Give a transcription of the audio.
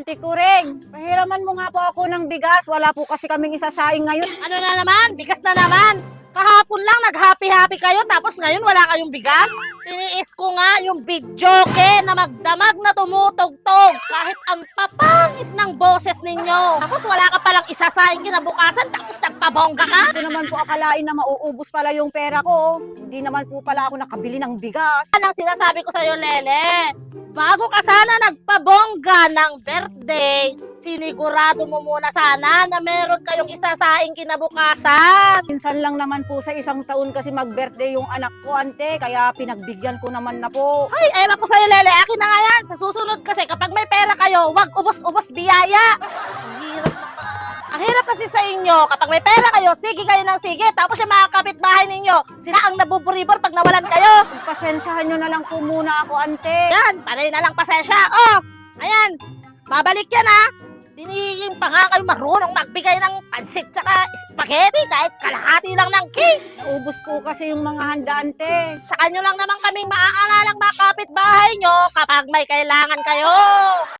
Ante Kuring, pahiraman mo nga po ako ng bigas. Wala po kasi kaming isasaing ngayon. Ano na naman? Bigas na naman. Kahapon lang nag-happy-happy kayo tapos ngayon wala kayong bigas? Tiniis ko nga yung bidyoke na magdamag na tumutugtog kahit ang papangit ng boses ninyo. Tapos wala ka palang isasaing kinabukasan tapos nagpabongga ka? Ito naman po akalain na mauubos pala yung pera ko. Hindi naman po pala ako nakabili ng bigas. Yan ang sinasabi ko sa'yo, Lele. Bago ka sana nagpabongga ng birthday, sinigurado mo muna sana na meron kayong isasaing kinabukasan. Minsan lang naman po sa isang taon kasi mag-birthday yung anak ko, ante. Kaya pinagbigyan ko naman na po. Ay, ewan ko sa'yo, Lele. Akin na nga yan. Sa susunod kasi, kapag may pera kayo, wag ubos-ubos biyaya. Ang hirap naman. Ang hirap kasi sa inyo, kapag may pera kayo, sige kayo ng sige. Tapos yung mga kapitbahay ninyo, sila ang nabuburibor pag nawalan kayo. Pasensyahan nyo na lang po muna ako, ante. Yan, panay na lang pasensya. Oh, ayan. Babalik yan ha. Diniging pa nga kayo marunong magbigay ng pansit tsaka spaghetti kahit kalahati lang ng cake. Naubos po kasi yung mga handa, ante. Sa kanyo lang naman kaming maaalalang mga kapitbahay nyo kapag may kailangan kayo.